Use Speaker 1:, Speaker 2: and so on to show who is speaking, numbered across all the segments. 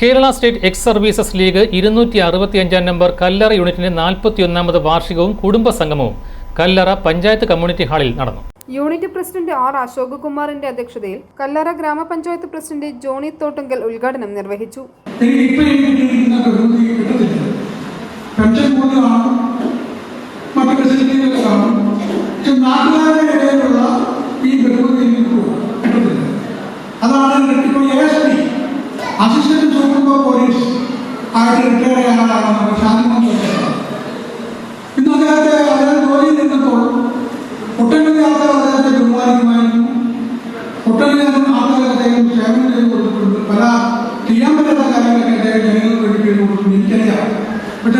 Speaker 1: Kerala state ex services league ഇരുന്നൂറ്റി അറുപത്തിയഞ്ചാം number കല്ലറ യൂണിറ്റിന്റെ നാൽപ്പത്തിയൊന്നാമത് വാർഷികവും കുടുംബ സംഗമവും കല്ലറ പഞ്ചായത്ത് കമ്മ്യൂണിറ്റി ഹാളിൽ നടന്നു.
Speaker 2: യൂണിറ്റ് പ്രസിഡന്റ് ആർ അശോക് കുമാറിന്റെ അധ്യക്ഷതയിൽ കല്ലറ ഗ്രാമപഞ്ചായത്ത് പ്രസിഡന്റ് ജോണി തോട്ടുങ്കൽ ഉദ്ഘാടനം നിർവഹിച്ചു.
Speaker 3: അതാണ് നിന്നപ്പോൾ പല ഒരു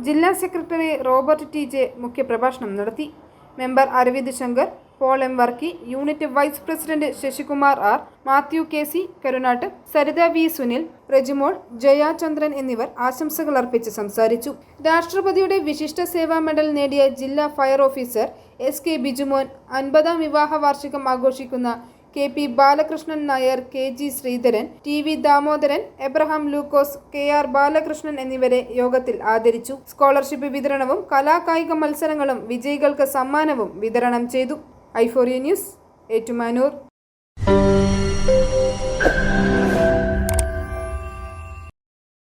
Speaker 2: ജില്ലാ സെക്രട്ടറി റോബർട്ട് ടി ജെ മുഖ്യപ്രഭാഷണം നടത്തി. Member Aravind Shankar Paul M Varkey unit vice president Sasikumar R Mathew K C Karunattu Saritha V Sunil Rejimol Jayachandran എന്നിവർ ആശംസകൾ അർപ്പിച്ച് സംസാരിച്ചു. രാഷ്ട്രപതിയുടെ വിശിഷ്ട സേവാ മെഡൽ നേടിയ ജില്ലാ fire officer S K Bijumon അൻപതാം വിവാഹ വാർഷികം ആഘോഷിക്കുന്ന K P Balakrishnan Nair K G Sreedharan T V Damodaran Abraham Lukose K R Balakrishnan എന്നിവരെ യോഗത്തിൽ ആദരിച്ചു. സ്കോളർഷിപ്പ് വിതരണവും കലാകായിക മത്സരങ്ങളും വിജയികൾക്ക് സമ്മാനവും വിതരണം ചെയ്തു. Euphoria news Ettumanoor.